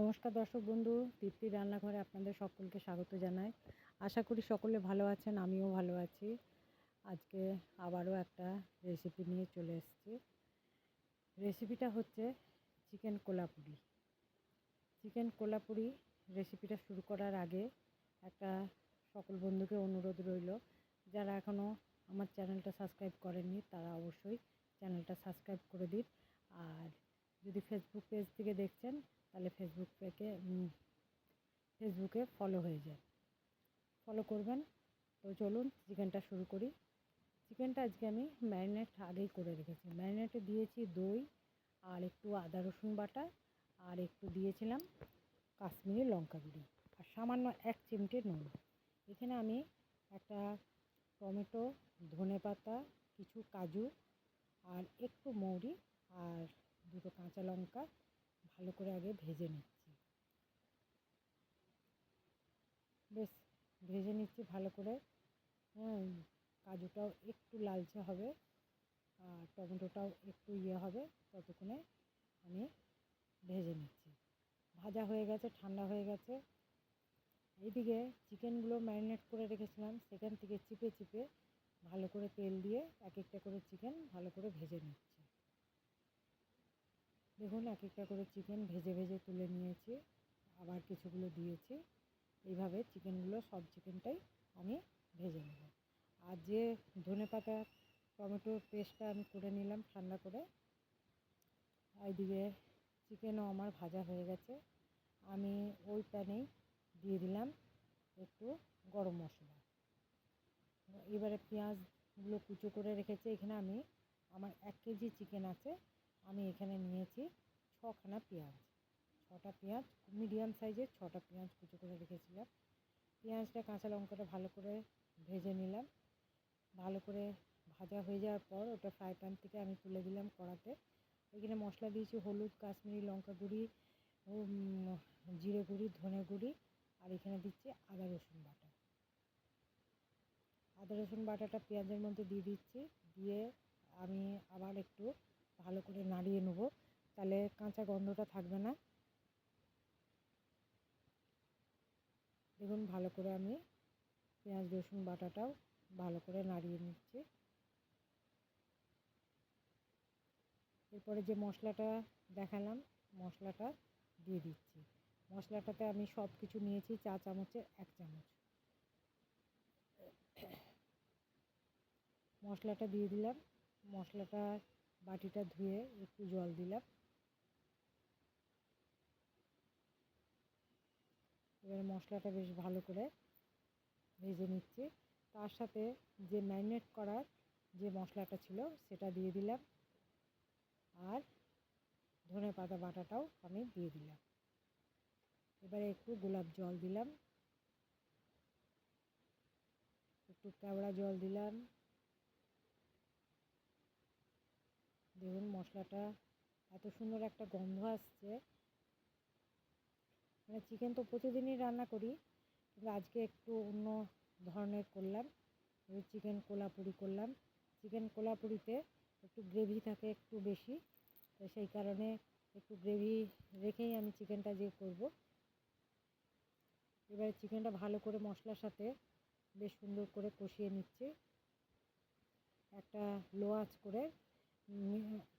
নমস্কার দর্শক বন্ধু, তৃপ্তি রান্নাঘরে আপনাদের সকলকে স্বাগত জানাই। আশা করি সকলে ভালো আছেন, আমিও ভালো আছি। আজকে আবারও একটা রেসিপি নিয়ে চলে এসেছি। রেসিপিটা হচ্ছে চিকেন কোলাপুরি চিকেন কোলাপুরি রেসিপিটা শুরু করার আগে একটা সকল বন্ধুকে অনুরোধ রইল, যারা এখনও আমার চ্যানেলটা সাবস্ক্রাইব করেননি, তারা অবশ্যই চ্যানেলটা সাবস্ক্রাইব করে দিন। আর যদি ফেসবুক পেজ থেকে দেখছেন, তাহলে ফেসবুক পেজে ফেসবুকে ফলো হয়ে যায় ফলো করবেন। তো চলুন চিকেনটা শুরু করি। চিকেনটা আজকে আমি ম্যারিনেট আগেই করে রেখেছি। ম্যারিনেটে দিয়েছি দই, আর একটু আদা, রসুন বাটা, আর একটু দিয়েছিলাম কাশ্মীরি লঙ্কা গুঁড়ি, আর সামান্য এক চিমটে নুন। এখানে আমি একটা টমেটো ধনে পাতা কিছু কাজু, আর একটু মৌরি, আর দুটো কাঁচা লঙ্কা ভালো করে আগে ভেজে নিচ্ছি। বেশ, ভেজে নিচ্ছি ভালো করে। হ্যাঁ কাজুটাও একটু লালচে হবে আর টমেটোটাও একটু ইয়ে হবে ততক্ষণে আমি ভেজে নিচ্ছি। ভাজা হয়ে গেছে, ঠান্ডা হয়ে গেছে। এইদিকে চিকেনগুলো ম্যারিনেট করে রেখেছিলাম, সেখান থেকে চিপে চিপে ভালো করে তেল দিয়ে এক একটা করে চিকেন ভালো করে ভেজে নিচ্ছি। দেখুন, এক একটা করে চিকেন ভেজে ভেজে তুলে নিয়েছি, আবার কিছুগুলো দিয়েছি। এইভাবে চিকেনগুলো সব চিকেনটাই আমি ভেজে নেব। আর যে ধনে পাতা টমেটোর পেস্টটা আমি করে নিলাম ঠান্ডা করে, এইদিকে চিকেনও আমার ভাজা হয়ে গেছে। আমি ওই প্যানেই দিয়ে দিলাম একটু গরম মশলা। এবারে পেঁয়াজগুলো কুচো করে রেখেছে, এখানে আমি আমার এক কেজি চিকেন আছে আমি এখানে নিয়েছি ছখানা পেঁয়াজ, ছটা পেঁয়াজ, মিডিয়াম সাইজের ছটা পেঁয়াজ কুচো করে রেখেছিলাম। পেঁয়াজটা কাঁচা লঙ্কাটা ভালো করে ভেজে নিলাম। ভালো করে ভাজা হয়ে যাওয়ার পর ওটা ফ্রাই প্যান থেকে আমি তুলে দিলাম কড়াতে। এখানে মশলা দিয়েছি হলুদ, কাশ্মীরি লঙ্কা গুঁড়ি জিরে গুঁড়ি, ধনে গুঁড়ি আর এখানে দিচ্ছি আদা রসুন বাটা। আদা রসুন বাটাটা পেঁয়াজের মধ্যে দিয়ে দিচ্ছি। দিয়ে আমি আবার একটু ভালো করে নাড়িয়ে নেব। তাহলে কাঁচা গন্ধটা থাকবে না। দেখুন, ভালো করে আমি পেঁয়াজ, রসুন বাটাটাও ভালো করে নাড়িয়ে নিচ্ছি। এরপরে যে মশলাটা দেখালাম, মশলাটা দিয়ে দিচ্ছি। মশলাটাতে আমি সব কিছু নিয়েছি, চা চামচের এক চামচ। মশলাটা দিয়ে দিলাম। মশলাটা বাটিটা ধুয়ে একটু জল দিলাম। এবার মশলাটা বেশ ভালো করে ভেজে নিচ্ছি। তার সাথে যে ম্যারিনেট করার যে মশলাটা ছিল সেটা দিয়ে দিলাম। আর ধনে পাতা বাটাটাও আমি দিয়ে দিলাম। এবারে একটু গোলাপ জল দিলাম। একটু কেওড়া জল দিলাম। দেখুন মশলাটা এত সুন্দর একটা গন্ধ আসছে। মানে চিকেন তো প্রতিদিনই রান্না করি, কিন্তু আজকে একটু অন্য ধরনের করলাম। চিকেন কোলাপুরি করলাম। চিকেন কোলাপুরিতে একটু গ্রেভি থাকে একটু বেশি, তো সেই কারণে একটু গ্রেভি রেখেই আমি চিকেনটা যে করব। এবারে চিকেনটা ভালো করে মশলার সাথে বেশ সুন্দর করে কষিয়ে নিচ্ছি। একটা লো আঁচ করে 嗯。